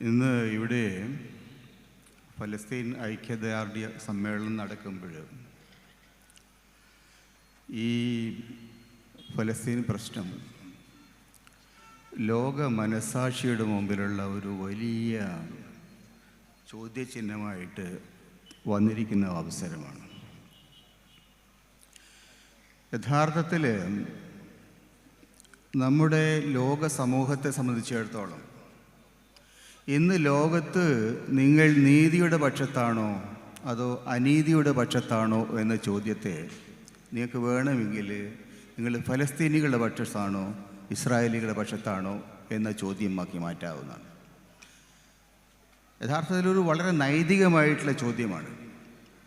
ഇന്ന് ഇവിടെ ഫലസ്തീൻ ഐക്യദാർഢ്യ സമ്മേളനം നടക്കുമ്പോൾ ഈ ഫലസ്തീൻ പ്രശ്നം ലോക മനസാക്ഷിയുടെ മുമ്പിലുള്ള ഒരു വലിയ ചോദ്യചിഹ്നമായിട്ട് വന്നിരിക്കുന്ന അവസരമാണ്. യഥാർത്ഥത്തിൽ നമ്മുടെ ലോക സമൂഹത്തെ സംബന്ധിച്ചിടത്തോളം ഇന്ന് ലോകത്ത് നിങ്ങൾ നീതിയുടെ പക്ഷത്താണോ? അതോ അനീതിയുടെ പക്ഷത്താണോ എന്ന ചോദ്യത്തെ നിങ്ങൾക്ക് വേണമെങ്കിൽ നിങ്ങൾ ഫലസ്തീനികളുടെ പക്ഷത്താണോ ഇസ്രായേലികളുടെ പക്ഷത്താണോ എന്ന ചോദ്യമാക്കി മാറ്റാവുന്നതാണ്. യഥാർത്ഥത്തിൽ ഒരു വളരെ നൈതികമായിട്ടുള്ള ചോദ്യമാണ്.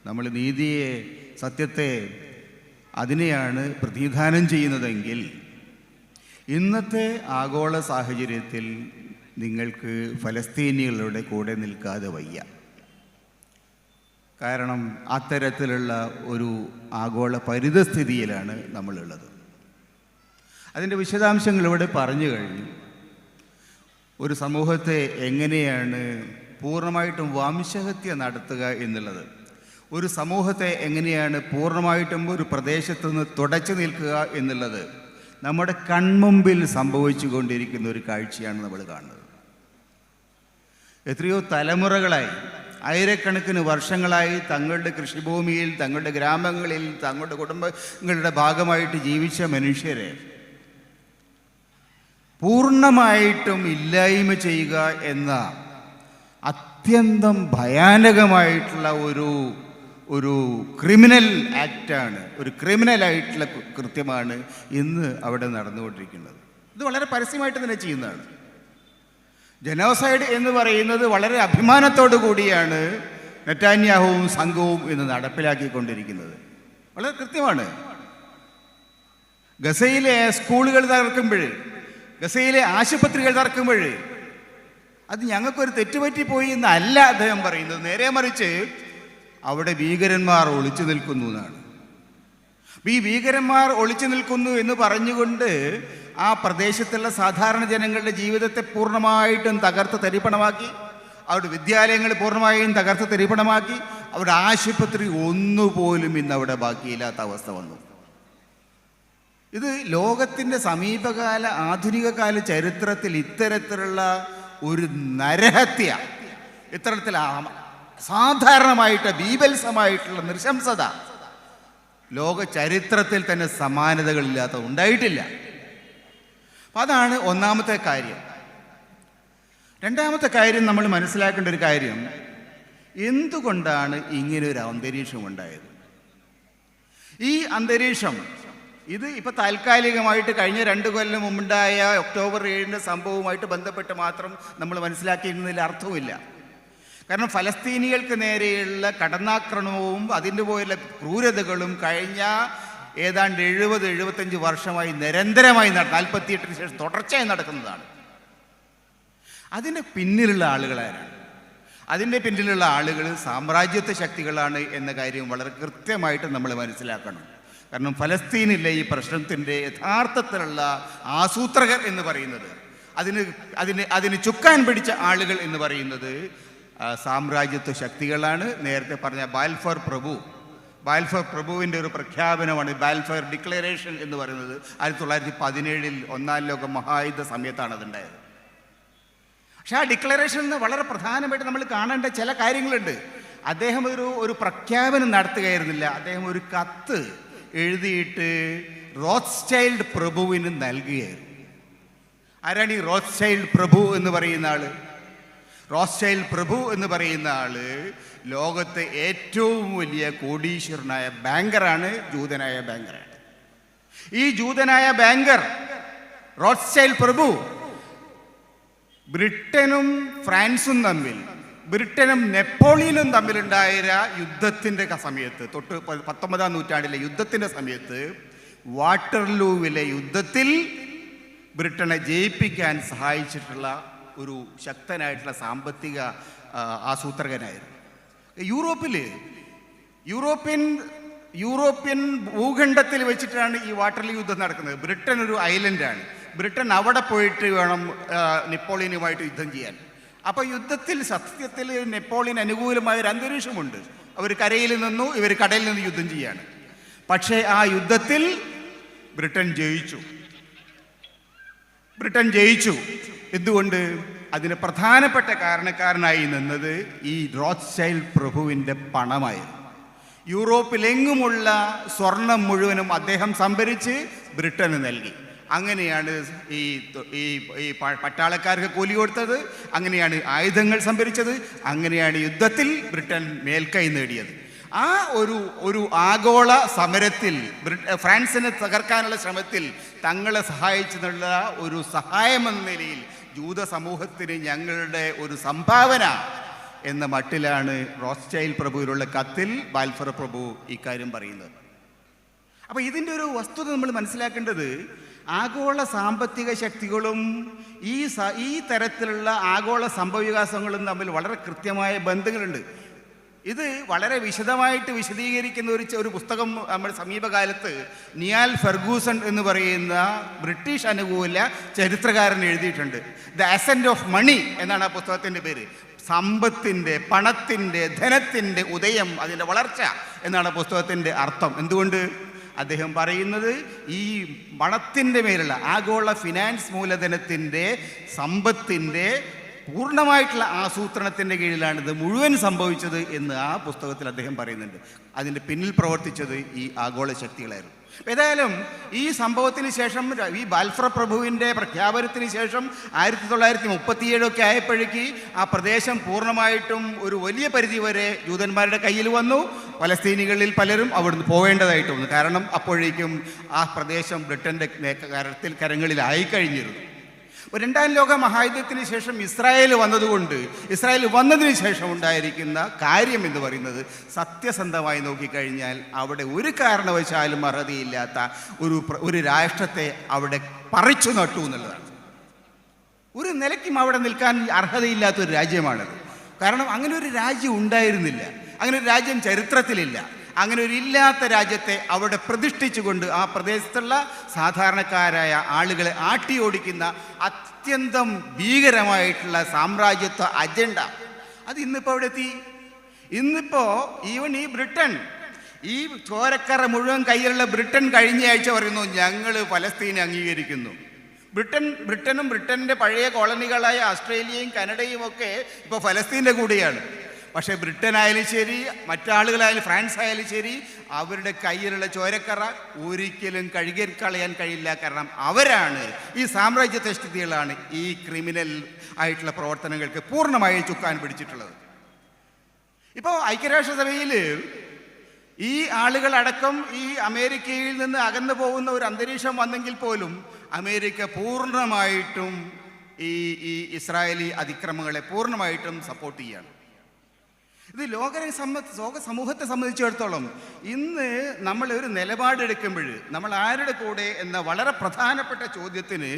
നമ്മൾ നീതിയെ സത്യത്തെ അതിനെയാണ് പ്രതിനിധാനം ചെയ്യുന്നതെങ്കിൽ ഇന്നത്തെ ആഗോള സാഹചര്യത്തിൽ നിങ്ങൾക്ക് ഫലസ്തീനികളുടെ കൂടെ നിൽക്കാതെ വയ്യ. കാരണം അത്തരത്തിലുള്ള ഒരു ആഗോള പരിതസ്ഥിതിയിലാണ് നമ്മളുള്ളത്. അതിന്റെ വിശദാംശങ്ങൾ ഇവിടെ പറഞ്ഞു കഴിഞ്ഞു. ഒരു സമൂഹത്തെ എങ്ങനെയാണ് പൂർണമായിട്ടും വംശഹത്യ നടത്തുക എന്നുള്ളത്. ഒരു സമൂഹത്തെ എങ്ങനെയാണ് പൂർണമായിട്ടും ഒരു പ്രദേശത്തു നിന്ന് തുടച്ചു നിൽക്കുക എന്നുള്ളത് നമ്മുടെ കൺമുമ്പിൽ സംഭവിച്ചു കൊണ്ടിരിക്കുന്ന ഒരു കാഴ്ചയാണ് നമ്മൾ കാണുന്നത്. എത്രയോ തലമുറകളായി ആയിരക്കണക്കിന് വർഷങ്ങളായി തങ്ങളുടെ കൃഷിഭൂമിയിൽ തങ്ങളുടെ ഗ്രാമങ്ങളിൽ തങ്ങളുടെ കുടുംബങ്ങളുടെ ഭാഗമായിട്ട് ജീവിച്ച മനുഷ്യരെ പൂർണമായിട്ടും ഇല്ലായ്മ ചെയ്യുക എന്ന അത്യന്തം ഭയാനകമായിട്ടുള്ള ഒരു ഒരു ക്രിമിനൽ ആക്റ്റാണ് ഒരു ക്രിമിനലായിട്ടുള്ള കൃത്യമാണ് ഇന്ന് അവിടെ നടന്നുകൊണ്ടിരിക്കുന്നത്. ഇത് വളരെ പരസ്യമായിട്ട് തന്നെ ചെയ്യുന്നതാണ്. ജനോസൈഡ് എന്ന് പറയുന്നത് വളരെ അഭിമാനത്തോടു കൂടിയാണ് നെറ്റാന്യാഹുവും സംഘവും ഇന്ന് നടപ്പിലാക്കിക്കൊണ്ടിരിക്കുന്നത്. വളരെ കൃത്യമാണ്. ഗസയിലെ സ്കൂളുകൾ തകർക്കുമ്പോൾ ഗസയിലെ ആശുപത്രികൾ തകർക്കുമ്പോൾ അത് ഞങ്ങൾക്കൊരു തെറ്റുപറ്റിപ്പോയി എന്നല്ല അദ്ദേഹം പറയുന്നത്. നേരെ മറിച്ച് അവിടെ ഭീകരന്മാർ ഒളിച്ചു നിൽക്കുന്നു എന്നാണ്. ഈ ഭീകരന്മാർ ഒളിച്ചു നിൽക്കുന്നു എന്ന് പറഞ്ഞുകൊണ്ട് ആ പ്രദേശത്തുള്ള സാധാരണ ജനങ്ങളുടെ ജീവിതത്തെ പൂർണമായിട്ടും തകർത്ത് തരിപ്പണമാക്കി അവരുടെ വിദ്യാലയങ്ങൾ പൂർണമായും തകർത്ത് തരിപ്പണമാക്കി അവരുടെ ആശുപത്രി ഒന്നുപോലും ഇന്ന് അവിടെ ബാക്കിയില്ലാത്ത അവസ്ഥ വന്നു. ഇത് ലോകത്തിന്റെ സമീപകാല ആധുനിക കാല ചരിത്രത്തിൽ ഇത്തരത്തിലുള്ള ഒരു നരഹത്യ ഇത്തരത്തിൽ സാധാരണമായിട്ട് ബീഭത്സമായിട്ടുള്ള നൃശംസത ലോക ചരിത്രത്തിൽ തന്നെ സമാനതകളില്ലാത്ത ഉണ്ടായിട്ടില്ല. അപ്പം അതാണ് ഒന്നാമത്തെ കാര്യം. രണ്ടാമത്തെ കാര്യം നമ്മൾ മനസ്സിലാക്കേണ്ട ഒരു കാര്യം എന്തുകൊണ്ടാണ് ഇങ്ങനെ ഒരു അന്തരീക്ഷം ഉണ്ടായത്? ഈ അന്തരീക്ഷം ഇത് ഇപ്പൊ താൽക്കാലികമായിട്ട് കഴിഞ്ഞ രണ്ട് കൊല്ലം മുമ്പുണ്ടായ ഒക്ടോബർ ഏഴിന്റെ സംഭവവുമായിട്ട് ബന്ധപ്പെട്ട് മാത്രം നമ്മൾ മനസ്സിലാക്കിയിരുന്നതിൽ അർത്ഥവുമില്ല. കാരണം ഫലസ്തീനികൾക്ക് നേരെയുള്ള കടന്നാക്രമണവും അതിന്റെ പോലുള്ള ക്രൂരതകളും കഴിഞ്ഞ ഏതാണ്ട് എഴുപത് എഴുപത്തഞ്ച് വർഷമായി നിരന്തരമായി നാൽപ്പത്തിയെട്ടിന് ശേഷം തുടർച്ചയായി നടക്കുന്നതാണ്. അതിന്റെ പിന്നിലുള്ള ആളുകളാരാണ് അതിന്റെ പിന്നിലുള്ള ആളുകൾ സാമ്രാജ്യത്വ ശക്തികളാണ് എന്ന കാര്യം വളരെ കൃത്യമായിട്ട് നമ്മൾ മനസ്സിലാക്കണം. കാരണം ഫലസ്തീനിലെ ഈ പ്രശ്നത്തിന്റെ യഥാർത്ഥത്തിലുള്ള ആസൂത്രകർ എന്ന് പറയുന്നത് അതിന് അതിന് അതിന് ചുക്കാൻ പിടിച്ച ആളുകൾ എന്ന് പറയുന്നത് സാമ്രാജ്യത്വ ശക്തികളാണ്. നേരത്തെ പറഞ്ഞ ബാൽഫർ പ്രഭു ബാൽഫർ പ്രഭുവിന്റെ ഒരു പ്രഖ്യാപനമാണ് ബാൽഫർ ഡിക്ലറേഷൻ എന്ന് പറയുന്നത്. ആയിരത്തി തൊള്ളായിരത്തി പതിനേഴിൽ ഒന്നാം ലോക മഹായുദ്ധ സമയത്താണ് അതുണ്ടായത്. പക്ഷേ ആ ഡിക്ലറേഷനിൽ വളരെ പ്രധാനമായിട്ട് നമ്മൾ കാണേണ്ട ചില കാര്യങ്ങളുണ്ട്. അദ്ദേഹം ഒരു ഒരു പ്രഖ്യാപനം നടത്തുകയായിരുന്നില്ല. അദ്ദേഹം ഒരു കത്ത് എഴുതിയിട്ട് റോത്ത്ചൈൽഡ് പ്രഭുവിന് നൽകുകയായിരുന്നു. ആരാണ് ഈ റോത്ത്ചൈൽഡ് പ്രഭു എന്ന് പറയുന്ന ആൾ? റോത്ത്ചൈൽഡ് പ്രഭു എന്ന് പറയുന്ന ആൾ ലോകത്തെ ഏറ്റവും വലിയ കോടീശ്വരനായ ബാങ്കറാണ് ജൂതനായ ബാങ്കറാണ്. ഈ ജൂതനായ ബാങ്കർ റോസ്റ്റൈൽ പ്രഭു ബ്രിട്ടനും ഫ്രാൻസും തമ്മിൽ ബ്രിട്ടനും നെപ്പോളിയനും തമ്മിലുണ്ടായ യുദ്ധത്തിന്റെ സമയത്ത് തൊട്ട് പത്തൊമ്പതാം നൂറ്റാണ്ടിലെ യുദ്ധത്തിന്റെ സമയത്ത് വാട്ടർലൂവിലെ യുദ്ധത്തിൽ ബ്രിട്ടനെ ജയിപ്പിക്കാൻ സഹായിച്ചിട്ടുള്ള ഒരു ശക്തനായിട്ടുള്ള സാമ്പത്തിക ആസൂത്രകനായിരുന്നു. യൂറോപ്പിൽ യൂറോപ്യൻ യൂറോപ്യൻ ഭൂഖണ്ഡത്തിൽ വെച്ചിട്ടാണ് ഈ വാട്ടർലി യുദ്ധം നടക്കുന്നത്. ബ്രിട്ടൻ ഒരു ഐലൻഡാണ്. ബ്രിട്ടൻ അവിടെ പോയിട്ട് വേണം നെപ്പോളിയനുമായിട്ട് യുദ്ധം ചെയ്യാൻ. അപ്പോൾ യുദ്ധത്തിൽ സത്യത്തിൽ നെപ്പോളിയൻ അനുകൂലമായ ഒരു അന്തരീക്ഷമുണ്ട് അവർ കരയിൽ നിന്നു ഇവർ കടയിൽ നിന്ന് യുദ്ധം ചെയ്യാണ്. പക്ഷേ ആ യുദ്ധത്തിൽ ബ്രിട്ടൻ ജയിച്ചു. ബ്രിട്ടൻ ജയിച്ചു. എന്തുകൊണ്ട് അതിന് പ്രധാനപ്പെട്ട കാരണക്കാരനായി നിന്നത് ഈ റോത്ത്ചൈൽഡ് പ്രഭുവിന്റെ പണമായിരുന്നു. യൂറോപ്പിലെങ്ങുമുള്ള സ്വർണം മുഴുവനും അദ്ദേഹം സംഭരിച്ച് ബ്രിട്ടന് നൽകി. അങ്ങനെയാണ് ഈ ഈ ഈ പട്ടാളക്കാർക്ക് കൂലി കൊടുത്തത് അങ്ങനെയാണ് ആയുധങ്ങൾ സംഭരിച്ചത് അങ്ങനെയാണ് യുദ്ധത്തിൽ ബ്രിട്ടൻ മേൽക്കൈ നേടിയത്. ആ ഒരു ഒരു ആഗോള സമരത്തിൽ ഫ്രാൻസിനെ തകർക്കാനുള്ള ശ്രമത്തിൽ തങ്ങളെ സഹായിച്ചെന്നുള്ള ഒരു സഹായമെന്ന നിലയിൽ ജൂത സമൂഹത്തിന് ഞങ്ങളുടെ ഒരു സംഭാവന എന്ന മട്ടിലാണ് റോസ്റ്റൈൽ പ്രഭുവിലുള്ള കത്തിൽ ബാൽഫർ പ്രഭു ഇക്കാര്യം പറയുന്നത്. അപ്പൊ ഇതിന്റെ ഒരു വസ്തുത നമ്മൾ മനസ്സിലാക്കേണ്ടത് ആഗോള സാമ്പത്തിക ശക്തികളും ഈ ഈ തരത്തിലുള്ള ആഗോള സംഭവവികാസങ്ങളും തമ്മിൽ വളരെ കൃത്യമായ ബന്ധങ്ങളുണ്ട്. ഇത് വളരെ വിശദമായിട്ട് വിശദീകരിക്കുന്ന ഒരു ഒരു പുസ്തകം നമ്മുടെ സമീപകാലത്ത് നിയാൽ ഫെർഗൂസൺ എന്ന് പറയുന്ന ബ്രിട്ടീഷ് അനുകൂല ചരിത്രകാരൻ എഴുതിയിട്ടുണ്ട്. ദ അസെന്റ് ഓഫ് മണി എന്നാണ് ആ പുസ്തകത്തിന്റെ പേര്. സമ്പത്തിന്റെ പണത്തിന്റെ ധനത്തിന്റെ ഉദയം അതിന്റെ വളർച്ച എന്നാണ് പുസ്തകത്തിന്റെ അർത്ഥം. എന്തുകൊണ്ട്? അദ്ദേഹം പറയുന്നത് ഈ പണത്തിന്റെ മേലുള്ള ആഗോള ഫിനാൻസ് മൂലധനത്തിന്റെ സമ്പത്തിന്റെ പൂർണമായിട്ടുള്ള ആസൂത്രണത്തിന്റെ കീഴിലാണ് ഇത് മുഴുവൻ സംഭവിച്ചത് എന്ന് ആ പുസ്തകത്തിൽ അദ്ദേഹം പറയുന്നുണ്ട്. അതിന്റെ പിന്നിൽ പ്രവർത്തിച്ചത് ഈ ആഗോള ശക്തികളായിരുന്നു. ഏതായാലും ഈ സംഭവത്തിന് ശേഷം ഈ ബാൽഫ്ര പ്രഭുവിന്റെ പ്രഖ്യാപനത്തിന് ശേഷം ആയിരത്തി തൊള്ളായിരത്തി മുപ്പത്തിയേഴൊക്കെ ആയപ്പോഴേക്ക് ആ പ്രദേശം പൂർണമായിട്ടും ഒരു വലിയ പരിധി വരെ ജൂതന്മാരുടെ കയ്യിൽ വന്നു. പലസ്തീനികളിൽ പലരും അവിടുന്ന് പോവേണ്ടതായിട്ട് വന്നു കാരണം അപ്പോഴേക്കും ആ പ്രദേശം ബ്രിട്ടന്റെ കരത്തിൽ കരങ്ങളിലായി കഴിഞ്ഞിരുന്നു. രണ്ടാം ലോക മഹായുദ്ധത്തിന് ശേഷം ഇസ്രായേൽ വന്നതുകൊണ്ട് ഇസ്രായേൽ വന്നതിന് ശേഷം ഉണ്ടായിരിക്കുന്ന കാര്യം എന്ന് പറയുന്നത് സത്യസന്ധമായി നോക്കിക്കഴിഞ്ഞാൽ അവിടെ ഒരു കാരണവശാലും അർഹതയില്ലാത്ത ഒരു ഒരു രാഷ്ട്രത്തെ അവിടെ പറിച്ചു നട്ടു എന്നുള്ളതാണ്. ഒരു നിലയ്ക്കും അവിടെ നിൽക്കാൻ അർഹതയില്ലാത്ത ഒരു രാജ്യമാണത്. കാരണം അങ്ങനെ ഒരു രാജ്യം ഉണ്ടായിരുന്നില്ല. അങ്ങനെ ഒരു രാജ്യം ചരിത്രത്തിലില്ല. അങ്ങനെ ഒരു ഇല്ലാത്ത രാജ്യത്തെ അവിടെ പ്രതിഷ്ഠിച്ചുകൊണ്ട് ആ പ്രദേശത്തുള്ള സാധാരണക്കാരായ ആളുകളെ ആട്ടി ഓടിക്കുന്ന അത്യന്തം ഭീകരമായിട്ടുള്ള സാമ്രാജ്യത്വ അജണ്ട അത് ഇന്നിപ്പോൾ അവിടെ എത്തി? ഇന്നിപ്പോൾ ഈവൻ ഈ ബ്രിട്ടൻ ഈ ചോരക്കറ മുഴുവൻ കയ്യിലുള്ള ബ്രിട്ടൻ കഴിഞ്ഞ ആഴ്ച പറയുന്നു ഞങ്ങൾ ഫലസ്തീനെ അംഗീകരിക്കുന്നു. ബ്രിട്ടൻ ബ്രിട്ടനും ബ്രിട്ടന്റെ പഴയ കോളനികളായ ഓസ്ട്രേലിയയും കനഡയും ഒക്കെ ഇപ്പോൾ ഫലസ്തീന്റെ കൂടെയാണ്. പക്ഷേ ബ്രിട്ടൻ ആയാലും ശരി മറ്റാളുകളായാലും ഫ്രാൻസ് ആയാലും ശരി അവരുടെ കയ്യിലുള്ള ചോരക്കറ ഒരിക്കലും കഴുകി കളയാൻ കഴിയില്ല. കാരണം അവരാണ് ഈ സാമ്രാജ്യത്വസ്ഥിതികളാണ് ഈ ക്രിമിനൽ ആയിട്ടുള്ള പ്രവർത്തനങ്ങൾക്ക് പൂർണമായി ചുക്കാൻ പിടിച്ചിട്ടുള്ളത്. ഇപ്പോൾ ഐക്യരാഷ്ട്രസഭയിൽ ഈ ആളുകളടക്കം ഈ അമേരിക്കയിൽ നിന്ന് അകന്നു പോകുന്ന ഒരു അന്തരീക്ഷം വന്നെങ്കിൽ പോലും അമേരിക്ക പൂർണമായിട്ടും ഈ ഈ ഇസ്രായേലി അതിക്രമങ്ങളെ പൂർണമായിട്ടും സപ്പോർട്ട് ചെയ്യാണ്. ഇത് ലോക ലോക സമൂഹത്തെ സംബന്ധിച്ചിടത്തോളം ഇന്ന് നമ്മൾ ഒരു നിലപാടെടുക്കുമ്പോൾ നമ്മൾ ആരുടെ കൂടെ എന്ന വളരെ പ്രധാനപ്പെട്ട ചോദ്യത്തിന്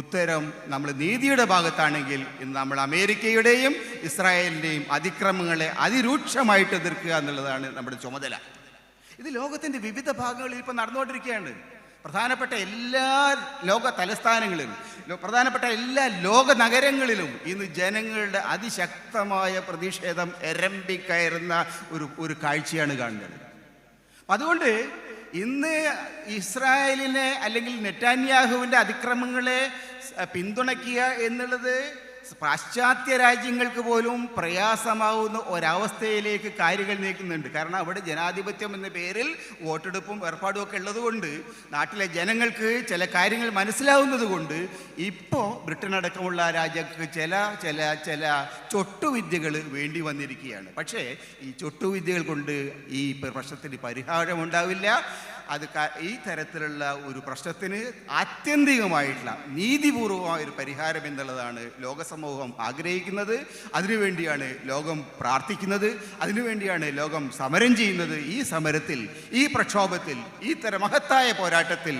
ഉത്തരം നമ്മൾ നീതിയുടെ ഭാഗത്താണെങ്കിൽ ഇന്ന് നമ്മൾ അമേരിക്കയുടെയും ഇസ്രായേലിന്റെയും അതിക്രമങ്ങളെ അതിരൂക്ഷമായിട്ട് എതിർക്കുക എന്നുള്ളതാണ് നമ്മുടെ ചുമതല. ഇത് ലോകത്തിന്റെ വിവിധ ഭാഗങ്ങളിൽ ഇപ്പോൾ നടന്നുകൊണ്ടിരിക്കുകയാണ്. പ്രധാനപ്പെട്ട എല്ലാ ലോക തലസ്ഥാനങ്ങളിലും പ്രധാനപ്പെട്ട എല്ലാ ലോക നഗരങ്ങളിലും ഇന്ന് ജനങ്ങളുടെ അതിശക്തമായ പ്രതിഷേധം എരമ്പിക്കയറുന്ന ഒരു ഒരു കാഴ്ചയാണ് കാണുന്നത്. അതുകൊണ്ട് ഇന്ന് ഇസ്രായേലിനെ അല്ലെങ്കിൽ നെറ്റാന്യാഹുവിന്റെ അതിക്രമങ്ങളെ പിന്തുണയ്ക്കുക എന്നുള്ളത് പാശ്ചാത്യ രാജ്യങ്ങൾക്ക് പോലും പ്രയാസമാവുന്ന ഒരവസ്ഥയിലേക്ക് കാര്യങ്ങൾ നീക്കുന്നുണ്ട്. കാരണം അവിടെ ജനാധിപത്യം എന്ന പേരിൽ വോട്ടെടുപ്പും ഏർപ്പാടും ഒക്കെ ഉള്ളതുകൊണ്ട് നാട്ടിലെ ജനങ്ങൾക്ക് ചില കാര്യങ്ങൾ മനസ്സിലാവുന്നത് കൊണ്ട് ഇപ്പോൾ ബ്രിട്ടൻ അടക്കമുള്ള രാജ്യങ്ങൾക്ക് ചില ചില ചില ചൊട്ടുവിദ്യകൾ വേണ്ടി വന്നിരിക്കുകയാണ്. പക്ഷേ ഈ ചൊട്ടുവിദ്യകൾ കൊണ്ട് ഈ പ്രശ്നത്തിന് പരിഹാരമുണ്ടാവില്ല. അത് ഈ തരത്തിലുള്ള ഒരു പ്രശ്നത്തിന് ആത്യന്തികമായിട്ടുള്ള നീതിപൂർവമായ ഒരു പരിഹാരം എന്നുള്ളതാണ് ലോകസമൂഹം ആഗ്രഹിക്കുന്നത്. അതിനുവേണ്ടിയാണ് ലോകം പ്രാർത്ഥിക്കുന്നത്. അതിനുവേണ്ടിയാണ് ലോകം സമരം ചെയ്യുന്നത്. ഈ സമരത്തിൽ ഈ പ്രക്ഷോഭത്തിൽ ഈ തര മഹത്തായ പോരാട്ടത്തിൽ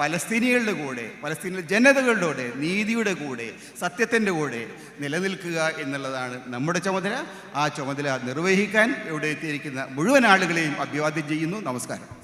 പലസ്തീനികളുടെ കൂടെ പലസ്തീനിലെ ജനതകളുടെ കൂടെ നീതിയുടെ കൂടെ സത്യത്തിന്റെ കൂടെ നിലനിൽക്കുക എന്നുള്ളതാണ് നമ്മുടെ ചുമതല. ആ ചുമതല നിർവഹിക്കാൻ ഇവിടെ എത്തിയിരിക്കുന്ന മുഴുവൻ ആളുകളെയും അഭിവാദ്യം ചെയ്യുന്നു. നമസ്കാരം.